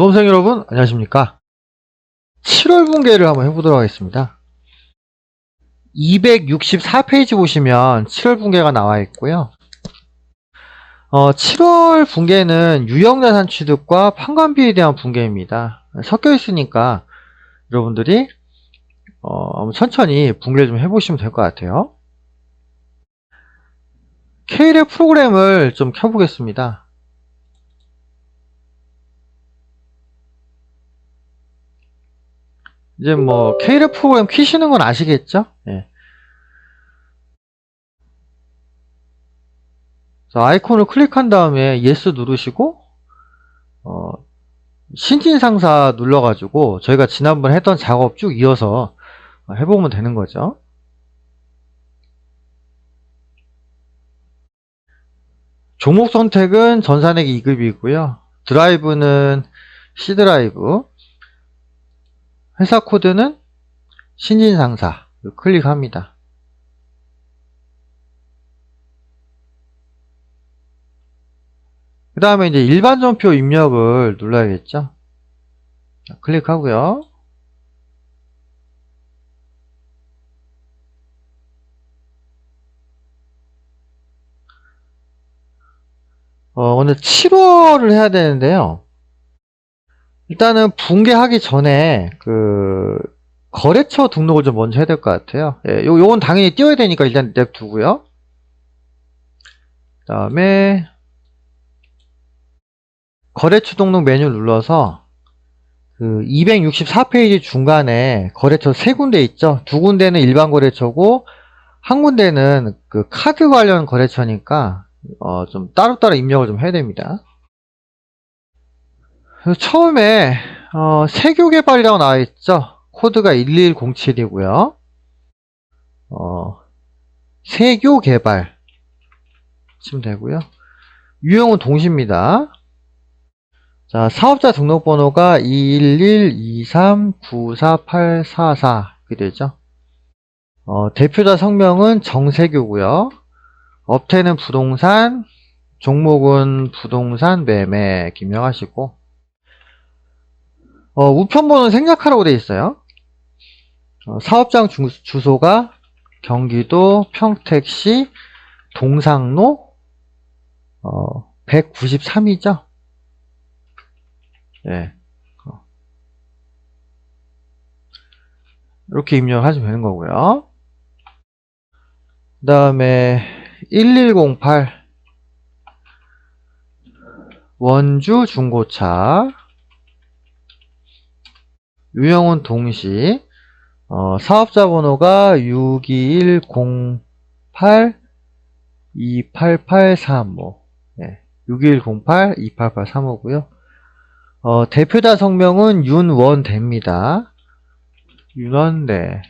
수험생 여러분, 안녕하십니까? 7월 분계를 한번 해보도록 하겠습니다. 264페이지 보시면 7월 분계가 나와 있고요. 어, 7월 분계는 유형자산 취득과 판관비에 대한 분계입니다. 섞여 있으니까 여러분들이 어, 천천히 분계를 좀 해보시면 될 것 같아요. K랩 프로그램을 좀 켜보겠습니다. 이제 뭐 K랩 프로그램 키시는 건 아시겠죠? 예. 아이콘을 클릭한 다음에 Yes 누르시고 어, 신진상사 눌러가지고 저희가 지난번 했던 작업 쭉 이어서 해보면 되는 거죠. 종목 선택은 전산액 2급이고요. 드라이브는 C 드라이브, 회사 코드는 신진상사 클릭합니다. 그 다음에 이제 일반 전표 입력을 눌러야겠죠. 자, 클릭하고요. 어, 오늘 7월을 해야 되는데요. 일단은 붕괴하기 전에 그 거래처 등록을 좀 먼저 해야 될 것 같아요. 예, 요, 요건 당연히 띄워야 되니까 일단 냅두고요. 그 다음에 거래처 등록 메뉴 눌러서 그 264페이지 중간에 거래처 세 군데 있죠. 두 군데는 일반 거래처고 한 군데는 그 카드 관련 거래처니까 어, 좀 따로따로 입력을 좀 해야 됩니다. 처음에 어, 세교 개발이라고 나와 있죠. 코드가 1107이고요. 어, 세교 개발 치면 되고요. 유형은 동시입니다. 자, 사업자 등록번호가 211239484 이렇게 되죠. 어, 대표자 성명은 정세교고요. 업태는 부동산, 종목은 부동산 매매 김명하시고 어, 우편번호는 생략하라고 되어 있어요. 어, 사업장 주, 주소가 경기도 평택시 동상로 어, 193이죠. 예. 어. 이렇게 입력하시면 되는 거고요. 그 다음에 1108 원주 중고차 유형은 동시 어, 사업자 번호가 62108-28835 네, 6108-28835고요 어, 대표자 성명은 윤원대입니다 윤원대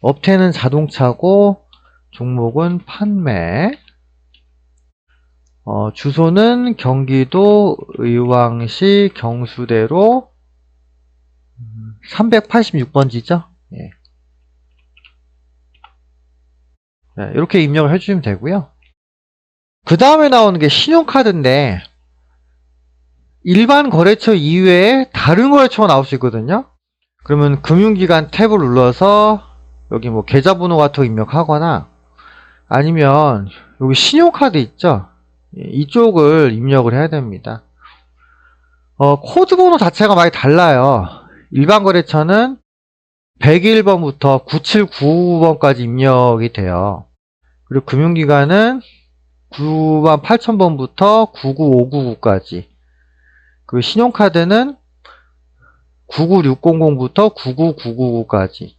업태는 자동차고 종목은 판매 어, 주소는 경기도 의왕시 경수대로 386번지죠? 예. 네, 이렇게 입력을 해주시면 되고요. 그 다음에 나오는 게 신용카드인데 일반 거래처 이외에 다른 거래처가 나올 수 있거든요. 그러면 금융기관 탭을 눌러서 여기 뭐 계좌번호 같은 거 입력하거나 아니면 여기 신용카드 있죠? 예, 이쪽을 입력을 해야 됩니다. 어, 코드 번호 자체가 많이 달라요. 일반 거래처는 101번부터 9799번까지 입력이 돼요. 그리고 금융기관은 9만 8000번부터 99599까지. 그리고 신용카드는 99600부터 99999까지.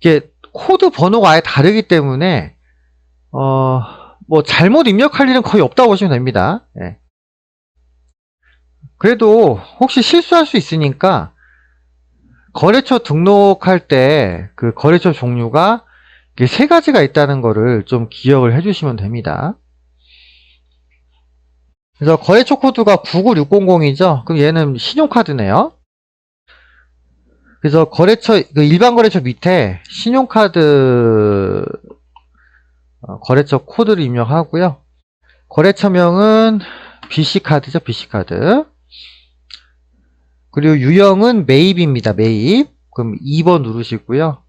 이게 코드 번호가 아예 다르기 때문에 어, 뭐 잘못 입력할 일은 거의 없다고 보시면 됩니다. 예. 그래도 혹시 실수할 수 있으니까 거래처 등록할 때 그 거래처 종류가 세 가지가 있다는 거를 좀 기억을 해주시면 됩니다. 그래서 거래처 코드가 99600이죠. 그럼 얘는 신용카드네요. 그래서 거래처, 그 일반 거래처 밑에 신용카드 어, 거래처 코드를 입력하고요. 거래처명은 BC카드죠, BC카드. 그리고 유형은 매입입니다, 매입. 그럼 2번 누르시고요.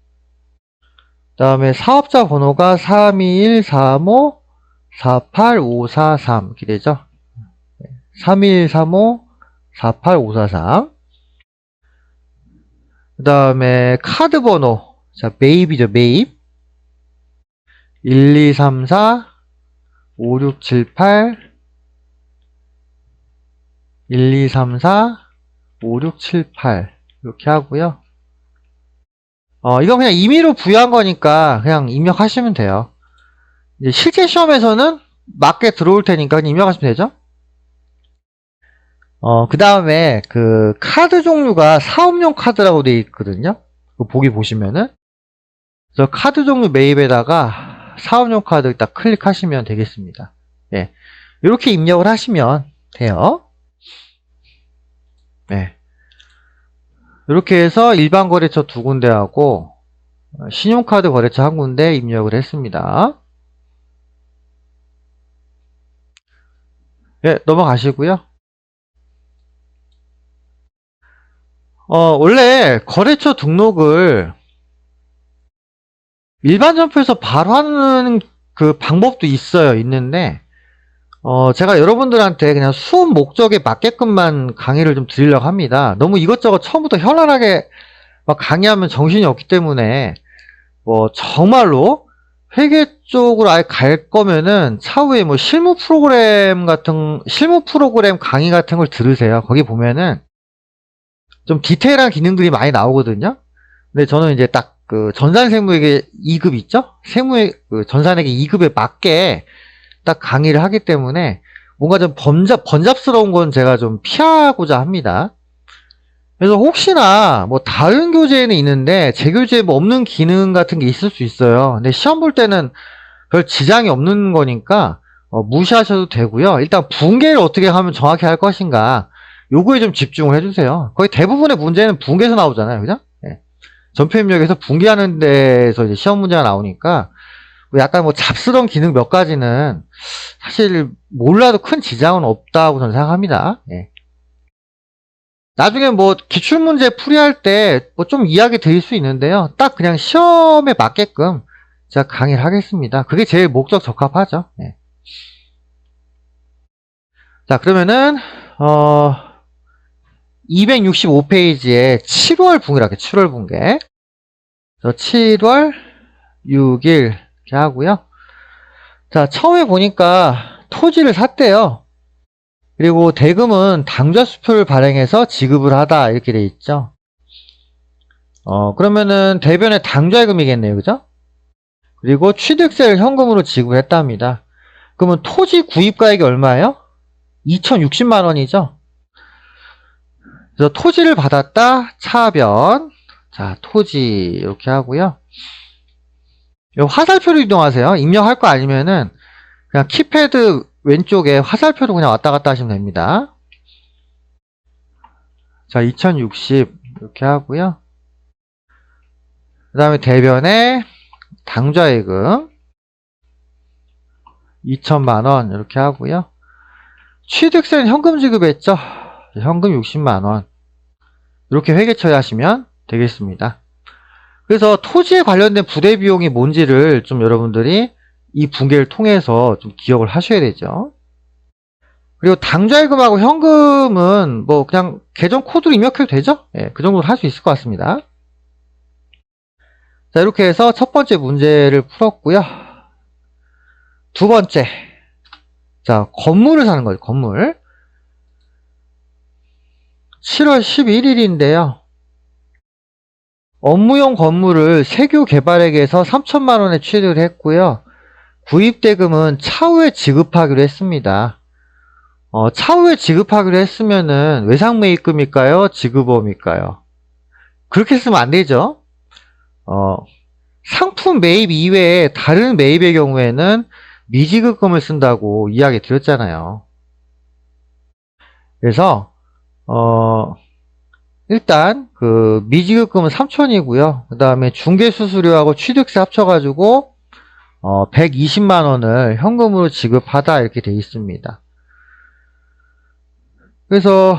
그 다음에 사업자 번호가 32135 48543 이렇게 되죠. 32135 48543. 그 다음에 카드 번호. 자, 매입이죠, 매입. 1234 5678 1234 5678 이렇게 하고요. 어, 이건 그냥 임의로 부여한 거니까 그냥 입력하시면 돼요. 실제 시험에서는 맞게 들어올 테니까 입력하시면 되죠. 어, 그 다음에 그 카드 종류가 사업용 카드라고 되어 있거든요. 그 보기 보시면은. 그래서 카드 종류 매입에다가 사업용 카드 딱 클릭하시면 되겠습니다. 예. 이렇게 입력을 하시면 돼요. 네. 이렇게 해서 일반 거래처 두 군데하고 어, 신용카드 거래처 한 군데 입력을 했습니다. 예, 넘어가시고요. 어, 원래 거래처 등록을 일반 점포에서 바로 하는 그 방법도 있어요. 있는데, 어, 제가 여러분들한테 그냥 수업 목적에 맞게끔만 강의를 좀 드리려고 합니다. 너무 이것저것 처음부터 현란하게 막 강의하면 정신이 없기 때문에, 뭐, 정말로 회계 쪽으로 아예 갈 거면은 차후에 뭐 실무 프로그램 같은, 실무 프로그램 강의 같은 걸 들으세요. 거기 보면은 좀 디테일한 기능들이 많이 나오거든요. 근데 저는 이제 딱 그 전산 세무에게 2급 있죠? 세무의 그 전산에게 2급에 맞게 딱 강의를 하기 때문에 뭔가 좀 번잡, 번잡스러운 건 제가 좀 피하고자 합니다. 그래서 혹시나 뭐 다른 교재에는 있는데 제 교재에 뭐 없는 기능 같은 게 있을 수 있어요. 근데 시험 볼 때는 별 지장이 없는 거니까 어, 무시하셔도 되고요. 일단 붕괴를 어떻게 하면 정확히 할 것인가 요거에 좀 집중을 해주세요. 거의 대부분의 문제는 붕괴에서 나오잖아요. 그죠? 예. 전표 입력에서 붕괴하는 데에서 이제 시험 문제가 나오니까 뭐 약간 뭐 잡스러운 기능 몇 가지는 사실 몰라도 큰 지장은 없다고 저는 생각합니다. 예. 나중에 뭐 기출문제 풀이할 때 뭐 좀 이야기 드릴 수 있는데요. 딱 그냥 시험에 맞게끔 제가 강의를 하겠습니다. 그게 제일 목적 적합하죠. 예. 자, 그러면은, 어, 265페이지에 7월 붕괴라고 7월 붕괴. 7월 6일 이렇게 하고요. 자, 처음에 보니까 토지를 샀대요. 그리고 대금은 당좌 수표를 발행해서 지급을 하다 이렇게 돼 있죠. 어, 그러면은 대변의 당좌금이겠네요. 그죠? 그리고 취득세를 현금으로 지급했답니다. 그러면 토지 구입가액이 얼마예요? 2,060만 원이죠. 그래서 토지를 받았다. 차변. 자, 토지 이렇게 하고요. 요 화살표로 이동하세요. 입력할 거 아니면은 그냥 키패드 왼쪽에 화살표로 그냥 왔다 갔다 하시면 됩니다. 자, 2060 이렇게 하고요. 그 다음에 대변에 당좌예금 2천만원 이렇게 하고요. 취득세는 현금 지급했죠. 현금 60만원. 이렇게 회계 처리 하시면 되겠습니다. 그래서 토지에 관련된 부대 비용이 뭔지를 좀 여러분들이 이 붕괴를 통해서 좀 기억을 하셔야 되죠. 그리고 당좌예금하고 현금은 뭐 그냥 계정 코드로 입력해도 되죠? 예, 그 정도로 할수 있을 것 같습니다. 자, 이렇게 해서 첫 번째 문제를 풀었고요. 두 번째. 자, 건물을 사는 거죠, 건물. 7월 11일인데요. 업무용 건물을 세교 개발액에서 3천만 원에 취득을 했고요. 구입 대금은 차후에 지급하기로 했습니다. 어, 차후에 지급하기로 했으면은 외상 매입금일까요? 지급업일까요? 그렇게 쓰면 안 되죠. 어, 상품 매입 이외에 다른 매입의 경우에는 미지급금을 쓴다고 이야기 드렸잖아요. 그래서 어 일단 그 미지급금은 3천이고요. 그 다음에 중개수수료하고 취득세 합쳐가지고 어 120만 원을 현금으로 지급하다 이렇게 돼 있습니다. 그래서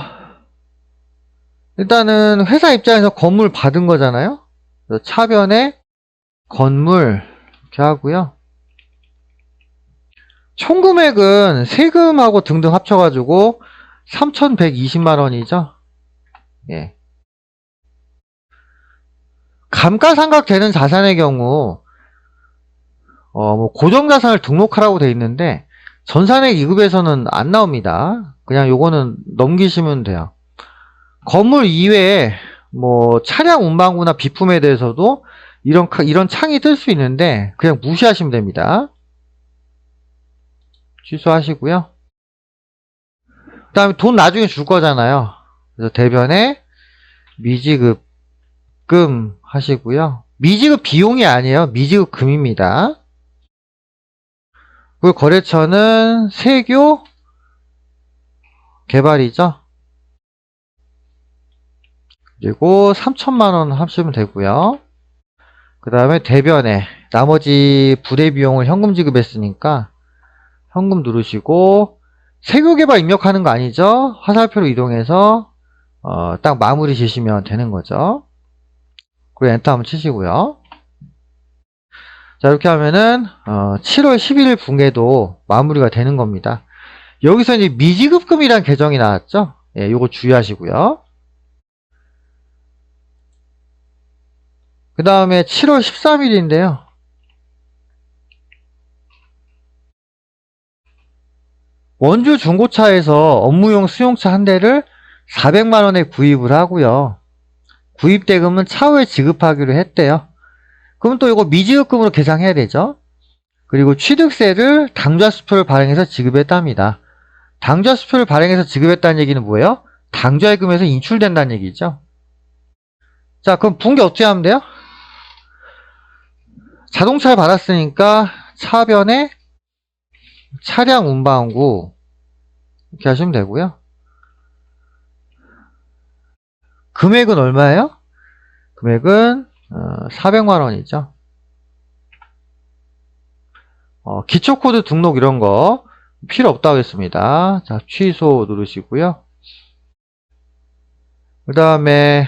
일단은 회사 입장에서 건물 받은 거잖아요. 차변에 건물 이렇게 하고요. 총 금액은 세금하고 등등 합쳐가지고 3,120만 원이죠. 예. 감가상각 되는 자산의 경우, 어, 뭐, 고정자산을 등록하라고 돼 있는데, 전산액 2급에서는 안 나옵니다. 그냥 요거는 넘기시면 돼요. 건물 이외에, 뭐, 차량 운반구나 비품에 대해서도 이런, 카- 이런 창이 뜰 수 있는데, 그냥 무시하시면 됩니다. 취소하시고요. 그 다음에 돈 나중에 줄 거잖아요. 그래서 대변에 미지급금 하시고요. 미지급 비용이 아니에요. 미지급금입니다. 그리고 거래처는 세교 개발이죠. 그리고 3천만 원 하시면 되고요. 그 다음에 대변에 나머지 부대 비용을 현금 지급했으니까 현금 누르시고 세교 개발 입력하는 거 아니죠? 화살표로 이동해서 어, 딱 마무리 지시면 되는 거죠. 그리고 엔터 한번 치시고요. 자, 이렇게 하면은, 어, 7월 11일 분계도 마무리가 되는 겁니다. 여기서 이제 미지급금이란 계정이 나왔죠? 예, 요거 주의하시고요. 그 다음에 7월 13일인데요. 원주 중고차에서 업무용 수용차 한 대를 400만원에 구입을 하고요. 구입 대금은 차후에 지급하기로 했대요. 그럼 또 이거 미지급금으로 계상해야 되죠. 그리고 취득세를 당좌 수표를 발행해서 지급했답니다. 당좌 수표를 발행해서 지급했다는 얘기는 뭐예요? 당좌예금에서 인출된다는 얘기죠. 자, 그럼 분계 어떻게 하면 돼요? 자동차를 받았으니까 차변에 차량 운반구 이렇게 하시면 되고요. 금액은 얼마예요? 금액은 어, 400만 원이죠. 어, 기초코드 등록 이런 거 필요 없다고 했습니다. 자, 취소 누르시고요. 그 다음에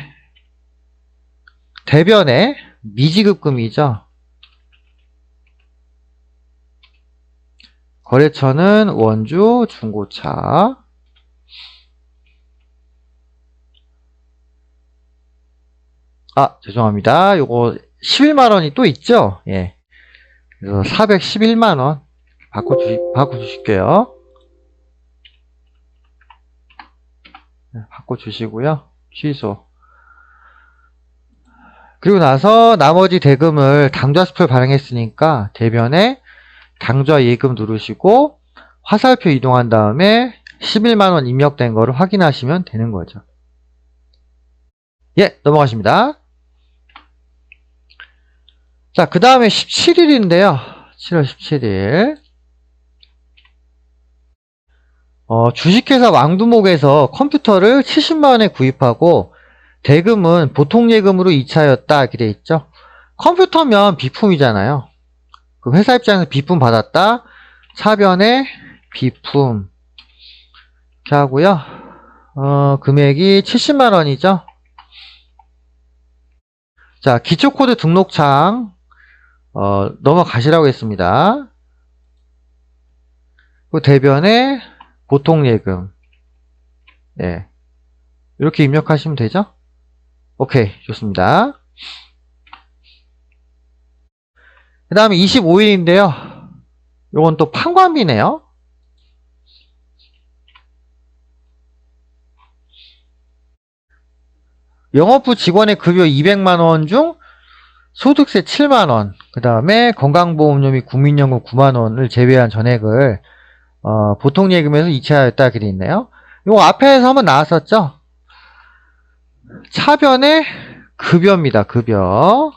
대변에 미지급금이죠. 거래처는 원주 중고차. 아 죄송합니다. 요거 11만원이 또 있죠? 예. 그래서 411만원 바꿔주시, 바꿔주실게요. 네, 바꿔주시고요. 취소. 그리고 나서 나머지 대금을 당좌수표 발행했으니까 대변에 당좌 예금 누르시고 화살표 이동한 다음에 11만원 입력된 거를 확인하시면 되는 거죠. 예, 넘어가십니다. 자, 그 다음에 17일인데요. 7월 17일. 어, 주식회사 왕두목에서 컴퓨터를 70만원에 구입하고 대금은 보통 예금으로 2차였다 이렇게 돼 있죠. 컴퓨터면 비품이잖아요. 그 회사 입장에서 비품 받았다. 차변에 비품 하고요. 어, 금액이 70만 원이죠. 자, 기초코드 등록창 어, 넘어가시라고 했습니다. 그 대변에 보통 예금 예. 이렇게 입력하시면 되죠? 오케이, 좋습니다. 그 다음에 25일인데요. 요건 또 판관비네요. 영업부 직원의 급여 200만원 중 소득세 7만원, 그 다음에 건강보험료 및 국민연금 9만원을 제외한 전액을 어, 보통 예금에서 이체하였다 돼 있네요. 요거 앞에서 한번 나왔었죠? 차변의 급여입니다. 급여.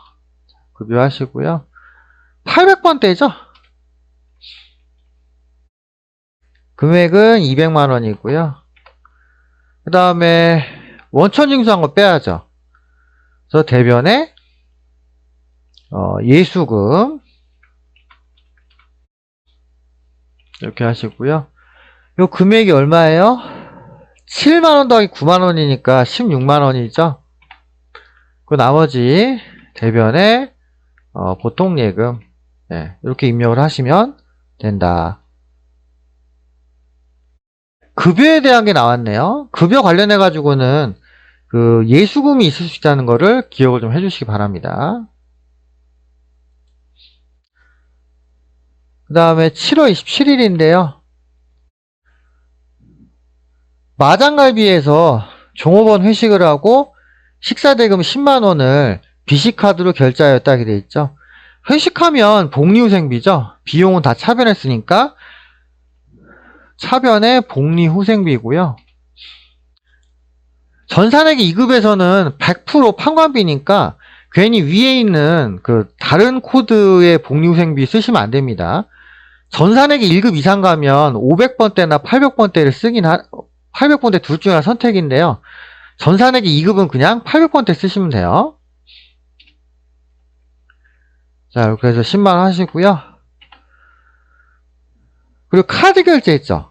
급여 하시고요. 800번대죠? 금액은 200만 원이고요. 그 다음에 원천 징수한 거 빼야죠. 그래서 대변에 어, 예수금 이렇게 하시고요. 요 금액이 얼마예요? 7만원 더하기 9만원이니까 16만원이죠. 그 나머지 대변에 어, 보통 예금 네, 이렇게 입력을 하시면 된다. 급여에 대한 게 나왔네요. 급여 관련해 가지고는 그 예수금이 있을 수 있다는 거를 기억을 좀 해주시기 바랍니다. 그 다음에 7월 27일인데요. 마장갈비에서 종업원 회식을 하고 식사 대금 10만 원을 비식카드로 결제하였다게 돼 있죠. 회식하면 복리후생비죠. 비용은 다 차변했으니까 차변의 복리후생비고요. 전산액이 2급에서는 100% 판관비니까 괜히 위에 있는 그 다른 코드의 복리후생비 쓰시면 안 됩니다. 전산액이 1급 이상 가면 500번대나 800번대를 쓰긴 하, 800번대 둘 중에 하나 선택인데요. 전산액이 2급은 그냥 800번대 쓰시면 돼요. 자, 해서 10만원 하시고요. 그리고 카드 결제 있죠?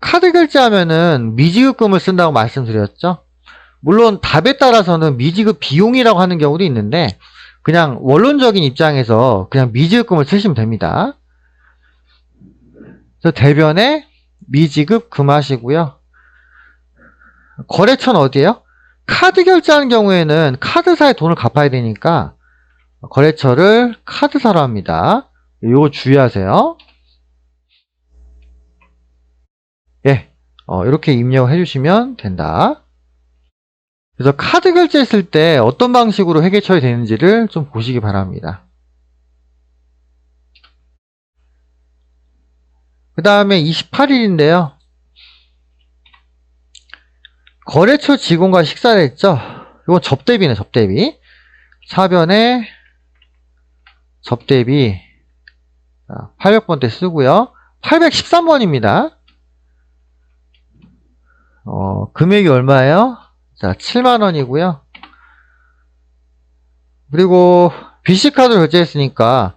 카드 결제하면은 미지급금을 쓴다고 말씀드렸죠? 물론 답에 따라서는 미지급 비용이라고 하는 경우도 있는데 그냥 원론적인 입장에서 그냥 미지급금을 쓰시면 됩니다. 그래서 대변에 미지급 금하시고요. 거래처는 어디에요? 카드 결제하는 경우에는 카드사에 돈을 갚아야 되니까 거래처를 카드사로 합니다. 요거 주의하세요. 예, 어, 이렇게 입력을 해주시면 된다. 그래서 카드 결제했을 때 어떤 방식으로 회계 처리 되는지를 좀 보시기 바랍니다. 그 다음에 28일인데요. 거래처 직원과 식사를 했죠. 이건 접대비네, 접대비. 사변에 접 대비 800번대 쓰고요. 813번입니다. 어, 금액이 얼마예요? 자, 7만 원이고요. 그리고 BC카드를 결제했으니까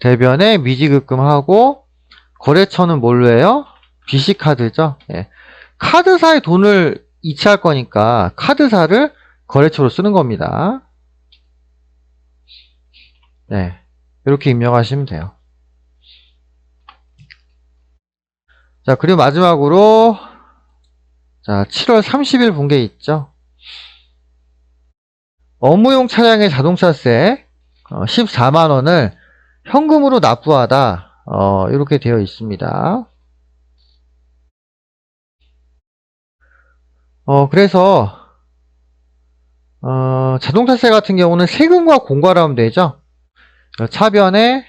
대변에 미지급금하고 거래처는 뭘로 해요? BC카드죠. 예. 카드사에 돈을 이체할 거니까 카드사를 거래처로 쓰는 겁니다. 네. 이렇게 입력하시면 돼요. 자, 그리고 마지막으로 자, 7월 30일 분계 있죠. 업무용 차량의 자동차세 14만 원을 현금으로 납부하다 어, 이렇게 되어 있습니다. 어, 그래서 어, 자동차세 같은 경우는 세금과 공과로 하면 되죠. 차변에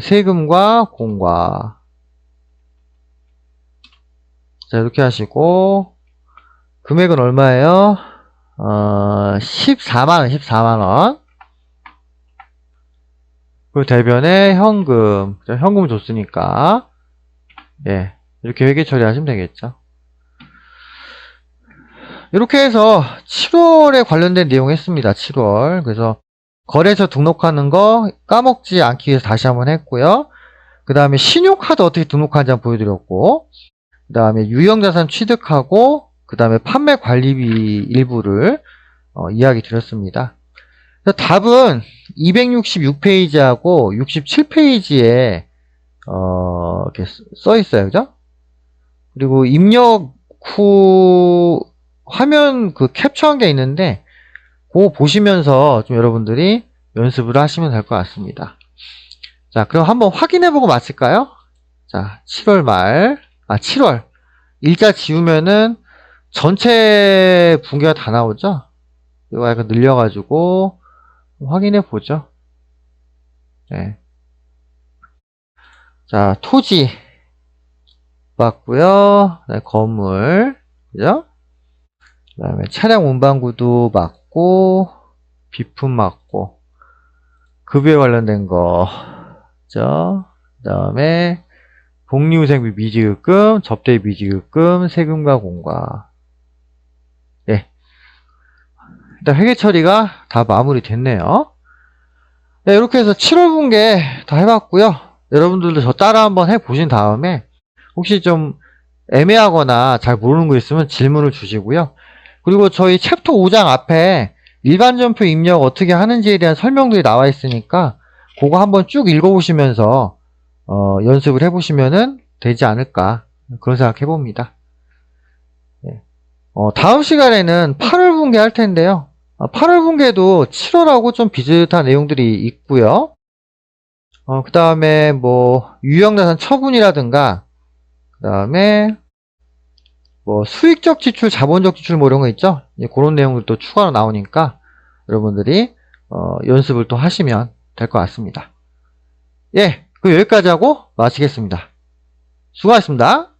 세금과 공과. 자 이렇게 하시고 금액은 얼마예요? 어, 14만원 14만원. 그리고 대변에 현금. 현금을 줬으니까. 예 이렇게 회계 처리하시면 되겠죠. 이렇게 해서 7월에 관련된 내용 했습니다 7월. 그래서 거래처 등록하는 거 까먹지 않기 위해서 다시 한번 했고요. 그 다음에 신용카드 어떻게 등록하는지 한번 보여드렸고 그 다음에 유형자산 취득하고 그 다음에 판매 관리비 일부를 어, 이야기 드렸습니다. 답은 266페이지하고 67페이지에 어, 이렇게 써 있어요. 그죠? 그리고 입력 후 화면 그 캡처한 게 있는데 그거 보시면서 좀 여러분들이 연습을 하시면 될 것 같습니다. 자, 그럼 한번 확인해보고 마칠까요? 자, 7월 말, 아, 7월. 일자 지우면은 전체 분계가 다 나오죠? 이거 약간 늘려가지고 확인해보죠. 네. 자, 토지. 맞고요 네, 건물. 그죠? 그 다음에 차량 운반구도 맞고, 비품 맞고, 급여에 관련된 거, 죠? 그 다음에, 복리후생비 미지급금, 접대 미지급금, 세금과 공과. 일단 회계 처리가 다 마무리 됐네요. 네, 이렇게 해서 7월 분계 다 해봤고요. 여러분들도 저 따라 한번 해보신 다음에 혹시 좀 애매하거나 잘 모르는 거 있으면 질문을 주시고요. 그리고 저희 챕터 5장 앞에 일반 점표 입력 어떻게 하는지에 대한 설명들이 나와 있으니까 그거 한번 쭉 읽어보시면서 어, 연습을 해보시면은 되지 않을까 그런 생각 해봅니다. 예. 어, 다음 시간에는 8월 분계 할 텐데요. 8월 분계도 7월하고 좀 비슷한 내용들이 있고요. 어, 그 다음에 뭐 유형자산 처분이라든가 그 다음에 뭐 수익적 지출, 자본적 지출 뭐 이런 거 있죠? 이제 그런 내용들도 추가로 나오니까 여러분들이 어, 연습을 또 하시면 될 것 같습니다. 예, 그 여기까지 하고 마치겠습니다. 수고하셨습니다.